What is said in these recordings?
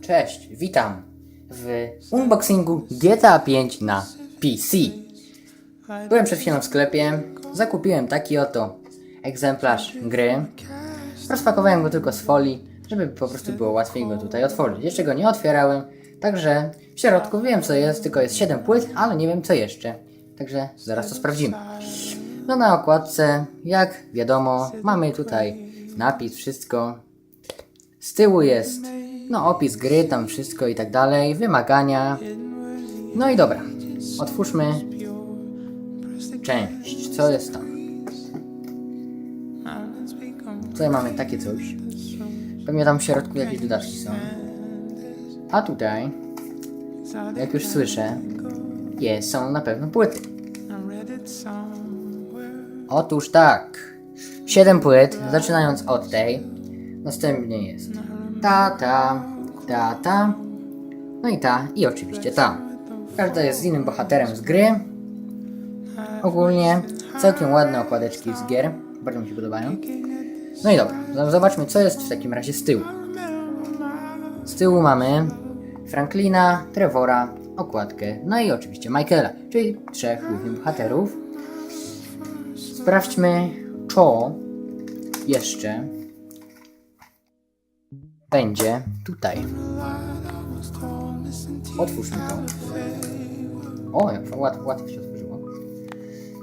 Cześć, witam w unboxingu GTA 5 na PC. Byłem przed chwilą w sklepie, zakupiłem taki oto egzemplarz gry. Rozpakowałem go tylko z folii, żeby po prostu było łatwiej go tutaj otworzyć. Jeszcze go nie otwierałem, także w środku wiem co jest, tylko jest 7 płyt, ale nie wiem co jeszcze. Także zaraz to sprawdzimy. No na okładce, jak wiadomo, mamy tutaj napis, wszystko. Z tyłu jest no opis gry, tam wszystko i tak dalej, wymagania. No i dobra, otwórzmy część. Co jest tam? Tutaj mamy takie coś. Pewnie tam w środku jakieś dodatki są. A tutaj, jak już słyszę, jest, są na pewno płyty. Otóż tak. 7 płyt, zaczynając od tej. Następnie jest ta, ta, ta, ta. No i ta, i oczywiście ta. Każda jest z innym bohaterem z gry. Ogólnie całkiem ładne okładeczki z gier. Bardzo mi się podobają. No i dobra, z- zobaczmy co jest w takim razie z tyłu. Z tyłu mamy Franklina, Trevora, okładkę, no i oczywiście Michaela, czyli trzech głównych bohaterów. Sprawdźmy, co jeszcze będzie tutaj. Otwórzmy to. O, jak łat, łatwo się otworzyło.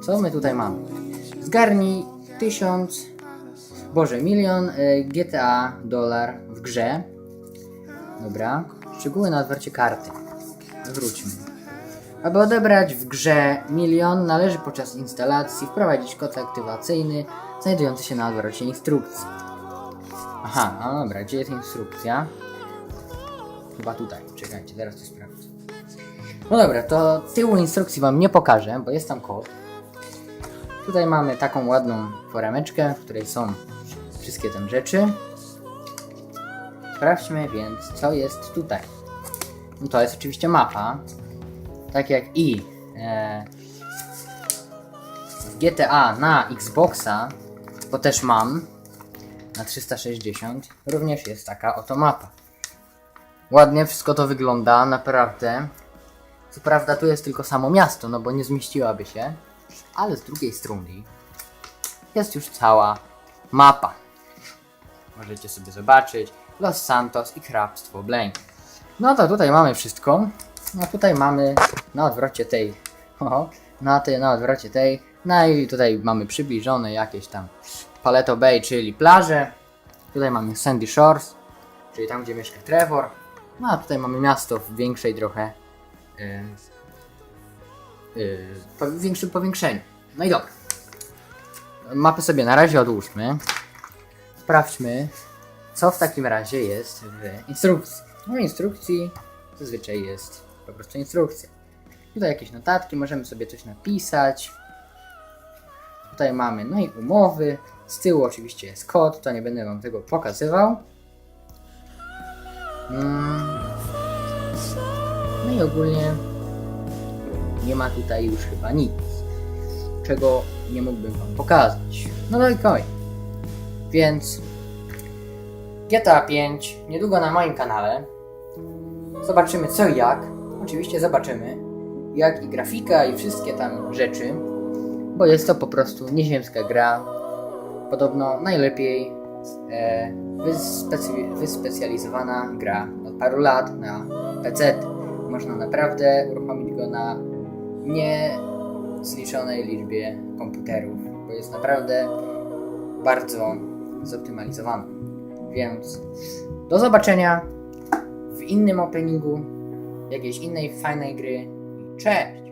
Co my tutaj mamy? Zgarnij tysiąc, boże, milion y, GTA dolar w grze. Dobra. Szczegóły na otwarcie karty. Wróćmy. Aby odebrać w grze milion, należy podczas instalacji wprowadzić kod aktywacyjny znajdujący się na odwrocie instrukcji. Aha, no dobra, gdzie jest instrukcja? Chyba tutaj, czekajcie, zaraz to sprawdzę. No dobra, to tyłu instrukcji wam nie pokażę, bo jest tam kod. Tutaj mamy taką ładną foremeczkę, w której są wszystkie te rzeczy. Sprawdźmy więc, co jest tutaj. No to jest oczywiście mapa. Tak jak i e, GTA na Xboxa, bo też mam na 360, również jest taka oto mapa. Ładnie wszystko to wygląda, naprawdę. Co prawda tu jest tylko samo miasto, no bo nie zmieściłaby się, ale z drugiej strony jest już cała mapa. Możecie sobie zobaczyć Los Santos i Hrabstwo Blaine. No to tutaj mamy wszystko. No tutaj mamy na odwrocie tej, o, na, tej, na odwrocie tej, no i tutaj mamy przybliżone jakieś tam Paleto Bay, czyli plaże. Tutaj mamy Sandy Shores, czyli tam gdzie mieszka Trevor. No a tutaj mamy miasto w większej trochę, yy, yy, większym powiększeniu. No i dobra. Mapę sobie na razie odłóżmy. Sprawdźmy, co w takim razie jest w instrukcji. No instrukcji zazwyczaj jest po prostu instrukcja. Tutaj jakieś notatki, możemy sobie coś napisać. Tutaj mamy, no i umowy. Z tyłu oczywiście jest kod, to nie będę wam tego pokazywał. Mm. No i ogólnie nie ma tutaj już chyba nic, czego nie mógłbym wam pokazać. No no i. Więc GTA 5 niedługo na moim kanale. Zobaczymy co i jak. Oczywiście zobaczymy jak i grafika i wszystkie tam rzeczy, bo jest to po prostu nieziemska gra. Podobno najlepiej e, wyspecy- wyspecjalizowana gra od paru lat na PC. Można naprawdę uruchomić go na niezliczonej liczbie komputerów, bo jest naprawdę bardzo zoptymalizowany. Więc do zobaczenia w innym openingu jakiejś innej fajnej gry. Cześć!